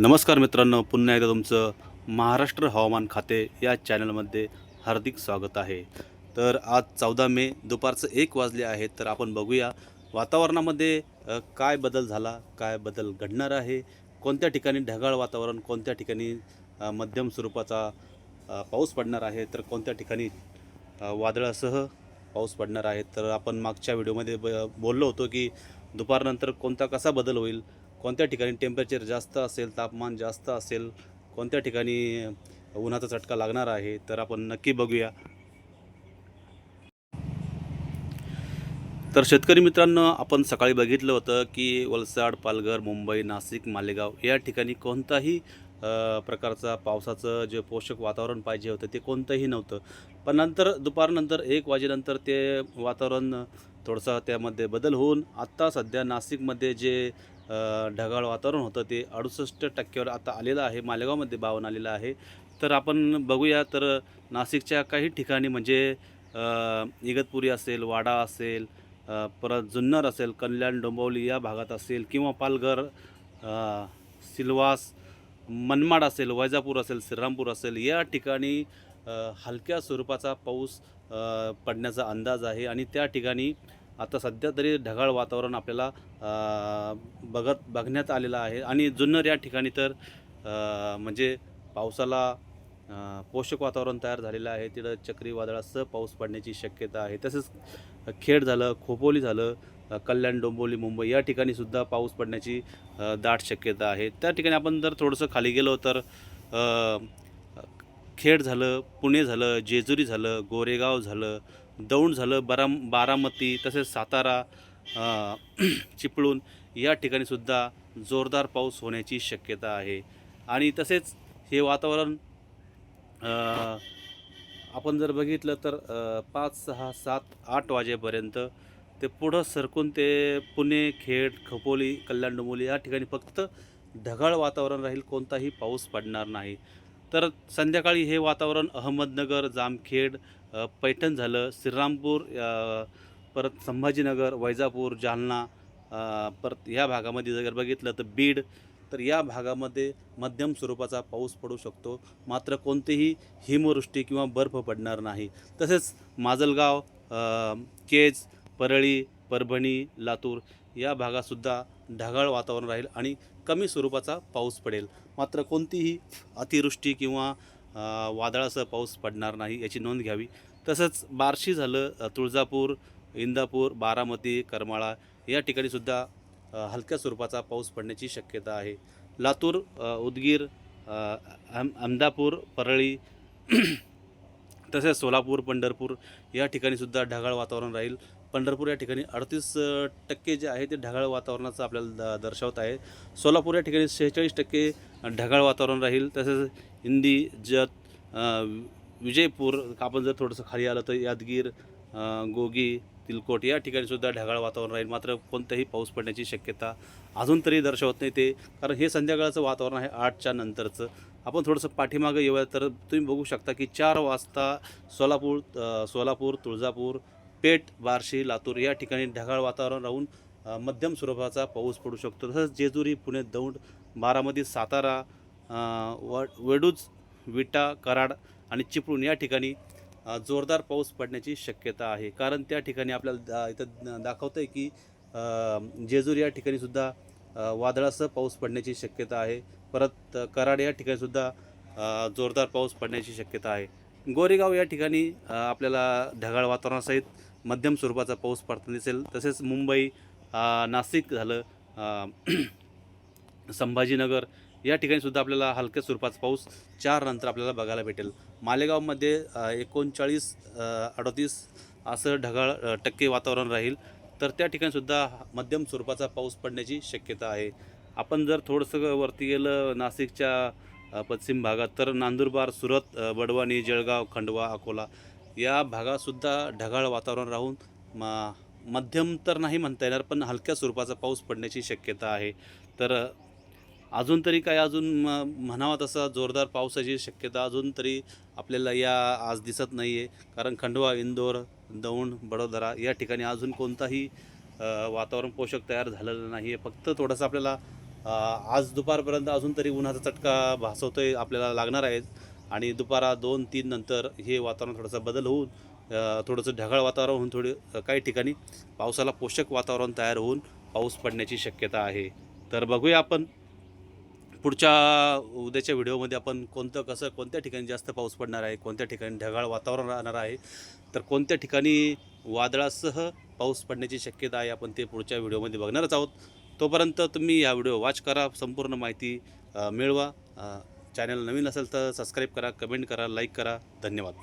नमस्कार मित्रांनो पुन्हा एकदा तुमचं महाराष्ट्र हवामान खाते या चॅनलमध्ये हार्दिक स्वागत आहे. तर आज चौदा मे दुपारचं एक वाजले आहेत तर आपण बघूया वातावरणामध्ये काय बदल झाला काय बदल घडणार आहे कोणत्या ठिकाणी ढगाळ वातावरण कोणत्या ठिकाणी मध्यम स्वरूपाचा पाऊस पडणार आहे तर कोणत्या ठिकाणी वादळासह पाऊस पडणार आहे. तर आपण मागच्या व्हिडिओमध्ये ब बोललो होतो की दुपारनंतर कोणता कसा बदल होईल कोणत्या ठिकाणी टेम्परेचर जास्त असेल तापमान जास्त असेल कोणत्या ठिकाणी उन्हाचा चटका लागणार आहे तर आपण नक्की बघूया. तर शेतकरी मित्रांनो आपण सकाळी बघितलं होतं की वलसाड पालघर मुंबई नाशिक मालेगाव या ठिकाणी कोणताही प्रकारचा पावसाचं जे पोषक वातावरण पाहिजे होतं ते कोणतंही नव्हतं. पण नंतर दुपारनंतर एक वाजेनंतर ते वातावरण थोडंसं त्यामध्ये बदल होऊन आत्ता सध्या नाशिकमध्ये जे ढगाळ वातावरण होतं ते अडुसष्ट टक्क्यावर आता आलेलं आहे मालेगावमध्ये बावन आलेलं आहे. तर आपण बघूया तर नाशिकच्या काही ठिकाणी म्हणजे इगतपुरी असेल वाडा असेल परत जुन्नर असेल कल्याण डोंबवली या भागात असेल किंवा पालघर सिल्वास मनमाड असेल वैजापूर असेल श्रीरामपूर असेल या ठिकाणी हलक्या स्वरूपाचा पाऊस पडण्याचा अंदाज आहे. आणि त्या ठिकाणी आता सध्या तरी ढगाळ वातावरण आपल्याला बघत बघण्यात आलेलं आहे. आणि जुन्नर या ठिकाणी तर म्हणजे पावसाला पोषक वातावरण तयार झालेलं आहे. तिथं चक्रीवादळासह पाऊस पडण्याची शक्यता आहे. तसेच खेड झालं खोपोली झालं कल्याण डोंबोली मुंबई या ठिकाणी सुद्धा पाऊस पडण्याची दाट शक्यता आहे. त्या ठिकाणी आपण जर थोडंसं खाली गेलो तर खेड झालं पुणे झालं जेजुरी झालं गोरेगाव झालं दौंड झालं बाराम बारामती तसेच सातारा चिपळूण या ठिकाणीसुद्धा जोरदार पाऊस होण्याची शक्यता आहे. आणि तसेच हे वातावरण आपण जर बघितलं तर पाच सहा सात आठ वाजेपर्यंत ते पुढं सरकून ते पुणे खेड खपोली कल्याण डोंबोली या ठिकाणी फक्त ढगाळ वातावरण राहील कोणताही पाऊस पडणार नाही. तर संध्याकाळी हे वातावरण अहमदनगर जामखेड पैठण झालं श्रीरामपूर परत संभाजीनगर वैजापूर जालना परत ह्या भागामध्ये जर बघितलं तर बीड तर या भागामध्ये मध्यम स्वरूपाचा पाऊस पडू शकतो. मात्र कोणतेही हिमवृष्टी किंवा बर्फ पडणार नाही. तसेच माजलगाव केज परळी परभणी लातूर या भागातसुद्धा ढगाळ वातावरण राहील आणि कमी स्वरूपाचा पाऊस पडेल. मात्र कोणतीही अतिवृष्टी किंवा वादळासह पाऊस पडणार नाही याची नोंद घ्यावी. तसंच बार्शी झालं तुळजापूर इंदापूर बारामती करमाळा या ठिकाणीसुद्धा हलक्या स्वरूपाचा पाऊस पडण्याची शक्यता आहे. लातूर उदगीर अहमदापूर परळी तसेच सोलापूर पंढरपूर या ठिकाणीसुद्धा ढगाळ वातावरण राहील. पंढरपूर या ठिकाणी अडतीस टक्के जे आहे ते ढगाळ वातावरणाचं आपल्याला द दर्शवत आहे. सोलापूर या ठिकाणी शेहेचाळीस टक्के ढगाळ वातावरण राहील. तसेच हिंदी जत विजयपूर आपण जर थोडंसं खाली आलं तर यादगीर गोगी तिलकोट या ठिकाणीसुद्धा ढगाळ वातावरण राहील. मात्र कोणताही पाऊस पडण्याची शक्यता अजून तरी दर्शवत नाही ते. कारण हे संध्याकाळचं वातावरण आहे आठच्या नंतरचं. आपण थोडंसं पाठीमागं येऊया तर तुम्ही बघू शकता की चार वाजता सोलापूर सोलापूर तुळजापूर पेठ बार्शी लातूर या ठिकाणी ढगाळ वातावरण राहून मध्यम स्वरूपाचा पाऊस पडू शकतो. तसंच जेजुरी पुणे दौंड बारामती सातारा व वेडूज विटा कराड आणि चिपळूण या ठिकाणी जोरदार पाऊस पडण्याची शक्यता आहे. कारण त्या ठिकाणी आपल्याला दा इथं दाखवतं आहे की जेजुरी या ठिकाणीसुद्धा वादळासह पाऊस पडण्याची शक्यता आहे. परत कराड या ठिकाणीसुद्धा जोरदार पाऊस पडण्याची शक्यता आहे. गोरेगाव या ठिकाणी आपल्याला ढगाळ वातावरणासहित मध्यम स्वरूपाचा पाऊस पडताना दिसेल. तसेच मुंबई नाशिक झालं संभाजीनगर या ठिकाणी सुद्धा आपल्याला हलक्या स्वरूपाचा पाऊस चार नंतर आपल्याला बघायला भेटेल. मालेगावमध्ये एकोणचाळीस अडतीस असं ढगाळ टक्के वातावरण राहील. तर त्या ठिकाणीसुद्धा मध्यम स्वरूपाचा पाऊस पडण्याची शक्यता आहे. आपण जर थोडंसं वरती गेलं नाशिकच्या पश्चिम भागात तर नांदुरबार सुरत बडवानी जळगाव खंडवा अकोला या भागातसुद्धा ढगाळ वातावरण राहून म मध्यम तर नाही म्हणता येणार पण हलक्या स्वरूपाचा पाऊस पडण्याची शक्यता आहे. तर अजून तरी काय अजून म म्हणावा तसा जोरदार पावसाची शक्यता अजून तरी आपल्याला या आज दिसत नाही आहे कारण खंडवा इंदोर दौंड बडोदरा या ठिकाणी अजून कोणताही वातावरण पोषक तयार झालेलं नाही आहे फक्त थोडंसं आपल्याला आज दुपारपर्यंत अजून तरी उन्हाचा चटका भासवतो आहे आपल्याला लागणार आहे. आणि दुपारा दोन तीन नंतर हे वातावरण थोडंसं बदल होऊन थोडंसं ढगाळ वातावरण होऊन थोडी काही ठिकाणी पावसाला पोषक वातावरण तयार होऊन पाऊस पडण्याची शक्यता आहे. तर बघूया आपण पुढच्या उद्याच्या व्हिडिओमध्ये आपण कोणतं कसं कोणत्या ठिकाणी जास्त पाऊस पडणार आहे कोणत्या ठिकाणी ढगाळ वातावरण राहणार आहे तर कोणत्या ठिकाणी वादळासह पाऊस पडण्याची शक्यता आहे आपण ते पुढच्या व्हिडिओमध्ये बघणारच आहोत. तोपर्यंत तुम्ही हा व्हिडिओ वॉच करा संपूर्ण माहिती मिळवा. चॅनल नवीन असेल तर सबस्क्राईब करा कमेंट करा लाईक करा. धन्यवाद.